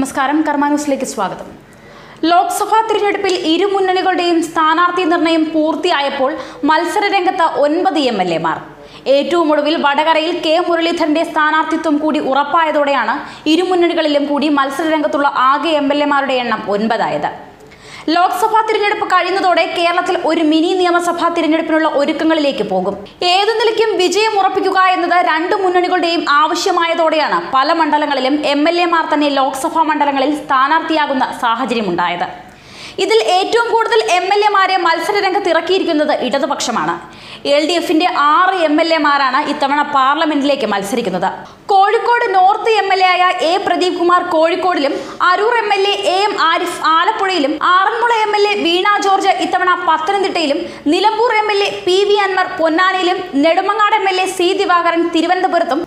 നമസ്കാരം കർമാന്യൂസിലേക്ക് സ്വാഗതം. ലോക്സഭാ തിരഞ്ഞെടുപ്പിൽ ഇരു മുന്നണികളുടെയും സ്ഥാനാർത്ഥി നിർണയം പൂർത്തിയായപ്പോൾ മത്സരരംഗത്ത് ഒൻപത് എം എൽ എമാർ ഏറ്റവും ഒടുവിൽ വടകരയിൽ കെ മുരളീധരന്റെ സ്ഥാനാർത്ഥിത്വം കൂടി ഉറപ്പായതോടെയാണ് ഇരു മുന്നണികളിലും കൂടി മത്സരരംഗത്തുള്ള ആകെ എം എൽ എമാരുടെ എണ്ണം ഒൻപതായത്. ലോക്സഭാ തിരഞ്ഞെടുപ്പ് കഴിയുന്നതോടെ കേരളത്തിൽ ഒരു മിനി നിയമസഭാ തിരഞ്ഞെടുപ്പിനുള്ള ഒരുക്കങ്ങളിലേക്ക് പോകും. ഏതു നിലയ്ക്കും വിജയം ഉറപ്പിക്കുക എന്നത് രണ്ട് മുന്നണികളുടെയും ആവശ്യമായതോടെയാണ് പല മണ്ഡലങ്ങളിലും എം തന്നെ ലോക്സഭാ മണ്ഡലങ്ങളിൽ സ്ഥാനാർത്ഥിയാകുന്ന സാഹചര്യമുണ്ടായത്. ഇതിൽ ഏറ്റവും കൂടുതൽ എം എൽ എമാരെ മത്സരരംഗത്ത് ഇറക്കിയിരിക്കുന്നത് ഇടതുപക്ഷമാണ്. എൽ ഡി എഫിന്റെ ആറ് എം എൽ എമാരാണ് ഇത്തവണ പാർലമെന്റിലേക്ക് മത്സരിക്കുന്നത്. Kozhikode north M L A ആയ A Pradeep Kumar കോഴിക്കോടിലും Aroor M L A A Arif ആലപ്പുഴയിലും Aranmula M L A Veena George ഇത്തവണ പത്തനംതിട്ടയിലും Nilambur M L A P V Anvar പൊന്നാനിയിലും Nedumangad M L A C Divakaran തിരുവനന്തപുരത്തും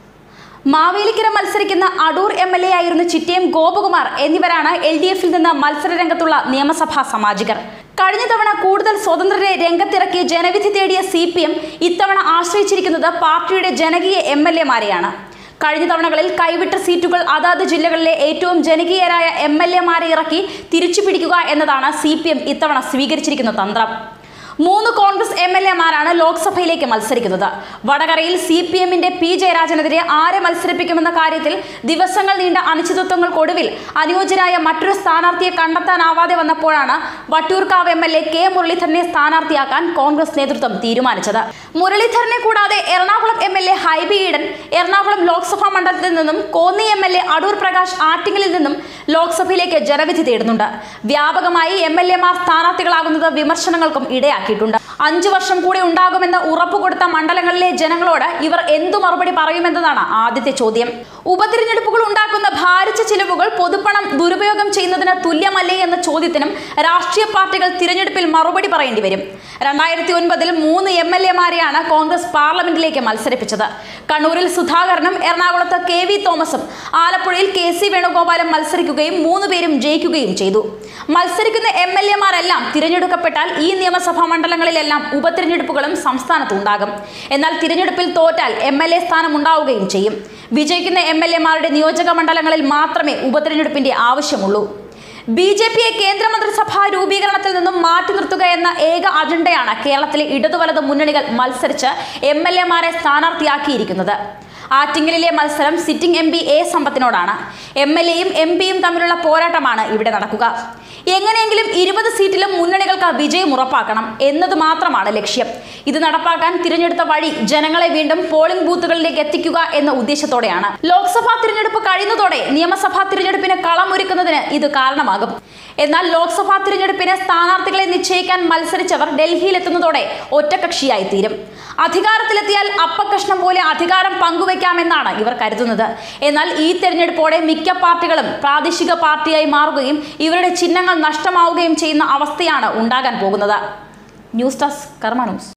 മാവേലിക്കര മത്സരിക്കുന്ന Adoor M L A ആയിരുന്ന ചിറ്റയം ഗോപകുമാർ എന്നിവരാണ് L D എഫിൽ നിന്ന് മത്സരരംഗത്തുള്ള നിയമസഭാ സാമാജികർ. കഴിഞ്ഞ തവണ കൂടുതൽ സ്വതന്ത്രരെ രംഗത്തിറക്കി ജനവിധി തേടിയ സി പി എം ഇത്തവണ ആശ്രയിച്ചിരിക്കുന്നത് പാർട്ടിയുടെ ജനകീയ എം എൽ എമാരെയാണ് കഴിഞ്ഞ തവണകളിൽ കൈവിട്ട സീറ്റുകൾ അതാത് ജില്ലകളിലെ ഏറ്റവും ജനകീയരായ എം എൽ എമാരെ ഇറക്കി തിരിച്ചു പിടിക്കുക എന്നതാണ് സി പി എം ഇത്തവണ സ്വീകരിച്ചിരിക്കുന്ന തന്ത്രം. മൂന്ന് കോൺഗ്രസ് എം എൽ എമാരാണ് ലോക്സഭയിലേക്ക് മത്സരിക്കുന്നത്. വടകരയിൽ സി പി എമ്മിന്റെ പി ജയരാജനെതിരെ ആരെ മത്സരിപ്പിക്കുമെന്ന കാര്യത്തിൽ ദിവസങ്ങൾ നീണ്ട അനിശ്ചിതത്വങ്ങൾക്കൊടുവിൽ അനുയോജ്യരായ മറ്റൊരു സ്ഥാനാർത്ഥിയെ കണ്ടെത്താനാവാതെ വന്നപ്പോഴാണ് Vattiyoorkavu M L A K മുരളീധരനെ സ്ഥാനാർത്ഥിയാക്കാൻ കോൺഗ്രസ് നേതൃത്വം തീരുമാനിച്ചത്. മുരളീധരനെ കൂടാതെ Ernakulam M L A Hibi Eden Ernakulam Lok Sabha മണ്ഡലത്തിൽ നിന്നും Konni M L A Adoor Prakash ആറ്റിങ്ങലിൽ നിന്നും ലോക്സഭയിലേക്ക് ജനവിധി തേടുന്നുണ്ട്. വ്യാപകമായി എം എൽ എമാർ സ്ഥാനാർത്ഥികളാകുന്നത് വിമർശനങ്ങൾക്കും ഇടയാക്കിയിട്ടുണ്ട്. അഞ്ചു വർഷം കൂടി ഉണ്ടാകുമെന്ന് ഉറപ്പുകൊടുത്ത മണ്ഡലങ്ങളിലെ ജനങ്ങളോട് ഇവർ എന്തു മറുപടി പറയുമെന്നതാണ് ആദ്യത്തെ ചോദ്യം. ഉപതിരഞ്ഞെടുപ്പുകൾ ഉണ്ടാക്കുന്ന ഭാരിച്ച ചിലവുകൾ പൊതുപ്പണം ദുരുപയോഗം ചെയ്യുന്നതിന് തുല്യമല്ലേ എന്ന ചോദ്യത്തിനും രാഷ്ട്രീയ പാർട്ടികൾ തിരഞ്ഞെടുപ്പിൽ മറുപടി പറയേണ്ടി വരും. രണ്ടായിരത്തി ഒൻപതിൽ മൂന്ന് എം എൽ എമാരെയാണ് കോൺഗ്രസ് പാർലമെന്റിലേക്ക് മത്സരിപ്പിച്ചത്. കണ്ണൂരിൽ സുധാകരനും എറണാകുളത്ത് കെ വി തോമസും ആലപ്പുഴയിൽ കെ സി വേണുഗോപാലും മത്സരിക്കുകയും മൂന്ന് പേരും ജയിക്കുകയും ചെയ്തു. മത്സരിക്കുന്ന എം എൽ എമാരെല്ലാം തിരഞ്ഞെടുക്കപ്പെട്ടാൽ ഈ നിയമസഭാ മണ്ഡലങ്ങളിലെല്ലാം ഉപതിരഞ്ഞെടുപ്പുകളും സംസ്ഥാനത്ത് ഉണ്ടാകും എന്നാൽ തിരഞ്ഞെടുപ്പിൽ തോറ്റാൽ എം എൽ എ സ്ഥാനം ഉണ്ടാവുകയും ചെയ്യും. വിജയിക്കുന്ന എം എൽ എമാരുടെ നിയോജക മണ്ഡലങ്ങളിൽ മാത്രമേ ഉപതിരഞ്ഞെടുപ്പിന്റെ ആവശ്യമുള്ളൂ. ബി ജെ പിയെ കേന്ദ്രമന്ത്രിസഭാ രൂപീകരണത്തിൽ നിന്നും മാറ്റി നിർത്തുക എന്ന ഏക അജണ്ടയാണ് കേരളത്തിലെ ഇടതുവലത് മുന്നണികൾ മത്സരിച്ച് എം എൽ എമാരെ സ്ഥാനാർത്ഥിയാക്കിയിരിക്കുന്നത്. ആറ്റിങ്ങലിലെ മത്സരം സിറ്റിംഗ് എം പി എ സമ്പത്തിനോടാണ്. എം എൽ എയും എം പിയും തമ്മിലുള്ള പോരാട്ടമാണ് ഇവിടെ നടക്കുക. എങ്ങനെയെങ്കിലും ഇരുപത് സീറ്റിലും മുന്നണികൾക്ക് വിജയം ഉറപ്പാക്കണം എന്നത് മാത്രമാണ് ലക്ഷ്യം. ഇത് നടപ്പാക്കാൻ തിരഞ്ഞെടുത്ത വഴി ജനങ്ങളെ വീണ്ടും പോളിംഗ് ബൂത്തുകളിലേക്ക് എത്തിക്കുക എന്ന ഉദ്ദേശത്തോടെയാണ്. ലോക്സഭാ തിരഞ്ഞെടുപ്പ് കഴിയുന്നതോടെ നിയമസഭാ തിരഞ്ഞെടുപ്പിന് കളമൊരുക്കുന്നതിന് ഇത് കാരണമാകും. എന്നാൽ ലോക്സഭാ തിരഞ്ഞെടുപ്പിന് സ്ഥാനാർത്ഥികളെ നിശ്ചയിക്കാൻ മത്സരിച്ചവർ ഡൽഹിയിലെത്തുന്നതോടെ ഒറ്റകക്ഷിയായി തീരും അധികാരത്തിലെത്തിയാൽ അപ്പക്കഷ്ണം പോലെ അധികാരം പങ്കുവയ്ക്കാമെന്നാണ് ഇവർ കരുതുന്നത്. എന്നാൽ ഈ തെരഞ്ഞെടുപ്പോടെ മിക്ക പാർട്ടികളും പ്രാദേശിക പാർട്ടിയായി മാറുകയും ഇവരുടെ ചിഹ്നങ്ങൾ നഷ്ടമാവുകയും ചെയ്യുന്ന അവസ്ഥയാണ് ഉണ്ടാകാൻ പോകുന്നത്. ന്യൂസ് ഡെസ്ക് കർമ്മ